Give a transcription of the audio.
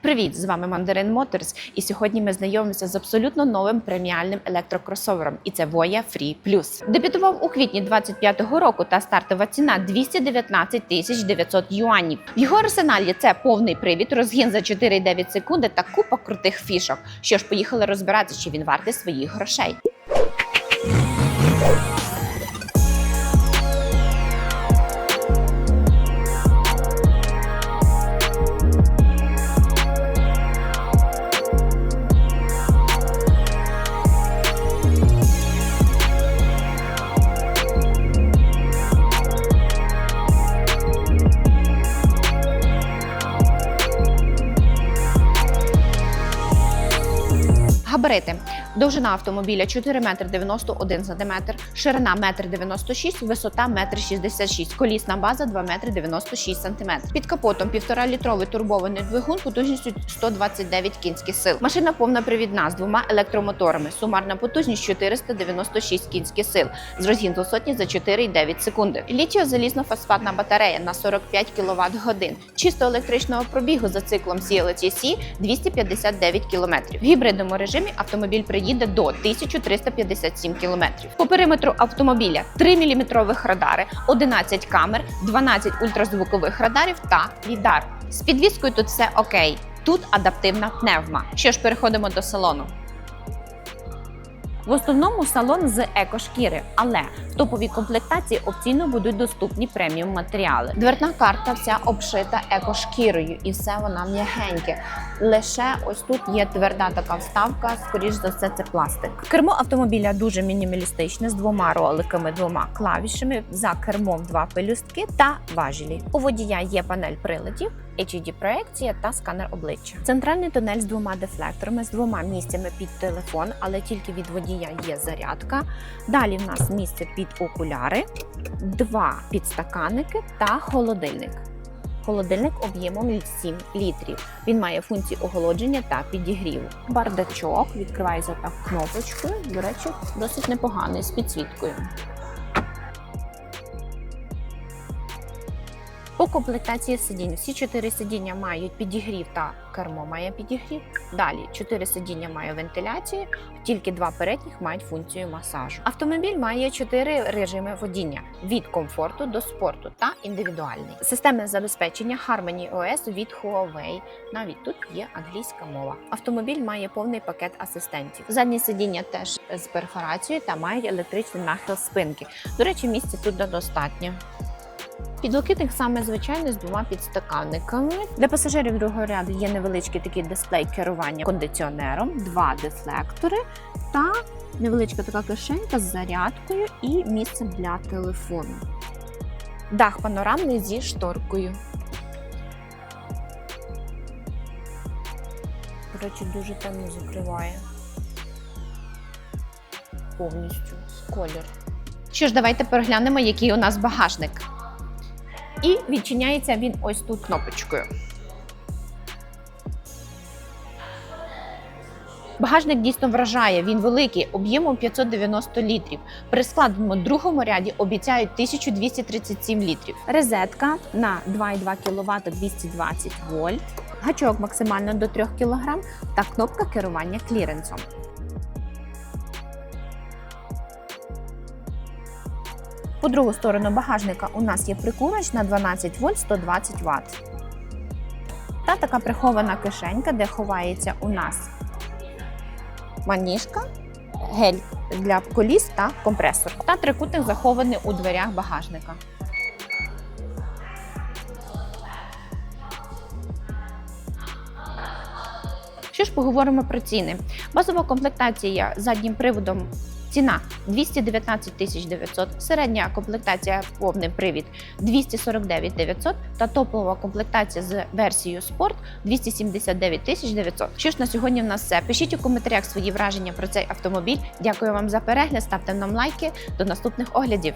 Привіт, з вами Mandarin Motors, і сьогодні ми знайомимося з абсолютно новим преміальним електрокросовером, і це Voya Free Plus. Дебютував у квітні 25-го року та стартова ціна 219 тисяч 900 юанів. В його арсеналі це повний привід, розгін за 4,9 секунди та купа крутих фішок. Що ж, поїхали розбиратися, чи він вартий своїх грошей. Габарити. Довжина автомобіля 4 метри 91 сантиметр, ширина 1 96, висота 1 66, колісна база 2 метри 96 сантиметр. Під капотом 1,5 літровий турбований двигун потужністю 129 кінських сил. Машина повна привідна з двома електромоторами. Сумарна потужність 496 кінських сил з розгін до сотні за 4,9 секунди. Літіо-залізно-фосфатна батарея на 45 кВт годин. Чисто електричного пробігу за циклом CLTC 259 км. В гібридному режимі автомобіль приїде до 1357 км. По периметру автомобіля 3 мм радари, 11 камер, 12 ультразвукових радарів та лідар. З підвіскою тут все окей. Тут адаптивна пневма. Що ж, переходимо до салону. В основному салон з екошкіри, але в топовій комплектації опційно будуть доступні преміум матеріали. Дверна карта вся обшита екошкірою, і все вона м'ягеньке. Лише ось тут є тверда така вставка, скоріш за все, це пластик. Кермо автомобіля дуже мінімалістичне з двома роликами, двома клавішами. За кермом два пелюстки та важелі. У водія є панель приладів. HUD проекція та сканер обличчя. Центральний тунель з двома дефлекторами, з двома місцями під телефон, але тільки від водія є зарядка. Далі в нас місце під окуляри, два підстаканники та холодильник. Холодильник об'ємом 7 літрів. Він має функції охолодження та підігріву. Бардачок відкривається так кнопочкою. До речі, досить непоганий з підсвіткою. По комплектації сидінь всі чотири сидіння мають підігрів та кермо має підігрів. Далі чотири сидіння має вентиляцію, тільки два передніх мають функцію масажу. Автомобіль має чотири режими водіння: від комфорту до спорту та індивідуальний. Системи забезпечення Harmony OS від Huawei. Навіть тут є англійська мова. Автомобіль має повний пакет асистентів. Задні сидіння теж з перфорацією та мають електричний нахил спинки. До речі, місця тут достатньо. Підлокітник саме звичайний з двома підстаканниками. Для пасажирів другого ряду є невеличкий такий дисплей керування кондиціонером, два дефлектори та невеличка така кишенька з зарядкою і місцем для телефону. Дах панорамний зі шторкою. До речі, дуже темно закриває. Повністю колір. Що ж, давайте переглянемо, який у нас багажник. І відчиняється він ось тут кнопочкою. Багажник дійсно вражає, він великий, об'ємом 590 літрів. При складеному другому ряді обіцяють 1237 літрів. Розетка на 2,2 кВт 220 вольт, гачок максимально до 3 кг та кнопка керування кліренсом. По другу сторону багажника у нас є прикурювач на 12 вольт 120 Вт. Та така прихована кишенька, де ховається у нас маніжка, гель для коліс та компресор. Та трикутник захований у дверях багажника. Що ж поговоримо про ціни? Базова комплектація заднім приводом. Ціна 219 тисяч 900, середня комплектація повний привід 249 900 та топова комплектація з версією спорт 279 тисяч 900. Що ж на сьогодні в нас все. Пишіть у коментарях свої враження про цей автомобіль. Дякую вам за перегляд. Ставте нам лайки. До наступних оглядів.